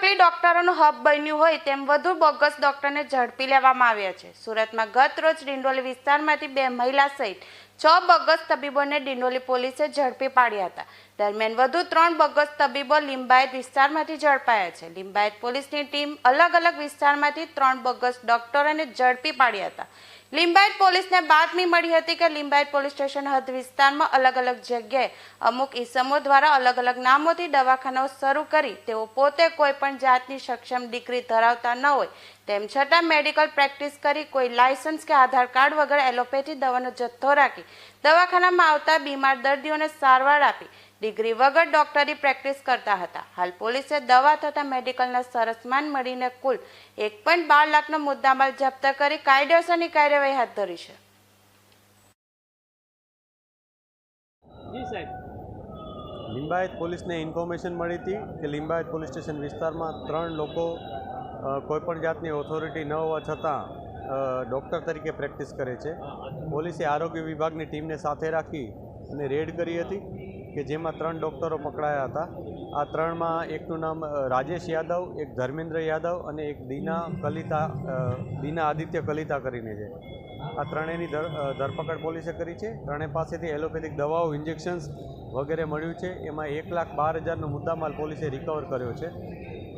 ડોક્ટરોનું hub બન્યું હોય તેમ વધુ બોગસ ડોક્ટરને ઝડપી લેવામાં આવ્યા છે. સુરતમાં ગત રોજ ડિંડોલી વિસ્તારમાંથી બે મહિલા સહિત છ બગસ તબીબોને ડિંડોલી પોલીસે ઝડપી પાડ્યા હતા. દરમિયાન વધુ ત્રણ બગસ તબીબો લિંબાયત વિસ્તારમાંથી ઝડપાયા છે. લિંબાયત પોલીસની ટીમ અલગ અલગ વિસ્તારમાંથી ત્રણ બોગસ ડોક્ટરોને ઝડપી પાડ્યા હતા. લિંબાયત પોલીસને બાતમી મળી હતી કે લિંબાયત પોલીસ સ્ટેશન હદ વિસ્તારમાં અલગ અલગ જગ્યાએ અમુક ઈસમો દ્વારા અલગ અલગ નામોથી દવાખાનાઓ શરૂ કરી તેઓ પોતે કોઈ પણ જાતની સક્ષમ ડિગ્રી ધરાવતા ન હોય. તેમ છતાં મેડિકલ પ્રેક્ટિસ કરી કોઈ લાયસન્સ કે આધાર કાર્ડ વગર એલોપેથી દવાનો જથ્થો રાખી દવાખાનામાં આવતા બીમાર દર્દીઓને સારવાર આપી ડિગ્રી વગર ડોક્ટરી પ્રેક્ટિસ કરતા હતા. હાલ પોલીસે દવા તથા મેડિકલના સરસમાન મળીને કુલ એક પોઈન્ટ બાર લાખનો મુદ્દામાલ જપ્ત કરી કાયદેસરની કાર્યવાહી હાથ ધરી છે. જી લિંબાયત પોલીસને ઇન્ફોર્મેશન મળી હતી કે લિંબાયત પોલીસ સ્ટેશન વિસ્તારમાં ત્રણ લોકો કોઈપણ જાતની ઓથોરિટી ન હોવા છતાં ડૉક્ટર તરીકે પ્રેક્ટિસ કરે છે. પોલીસે આરોગ્ય વિભાગની ટીમને સાથે રાખી અને રેડ કરી હતી કે જેમાં ત્રણ ડૉક્ટરો પકડાયા હતા. આ ત્રણમાં એકનું નામ રાજેશ યાદવ, એક ધર્મેન્દ્ર યાદવ અને એક દીના કલિતા દીના આદિત્ય કલિતા કરીને છે. આ ત્રણેયની ધર ધરપકડ પોલીસે કરી છે. ત્રણેય પાસેથી એલોપેથિક દવાઓ, ઇન્જેક્શન્સ વગેરે મળ્યું છે. એમાં એક લાખ બાર હજારનો મુદ્દામાલ પોલીસે રિકવર કર્યો છે.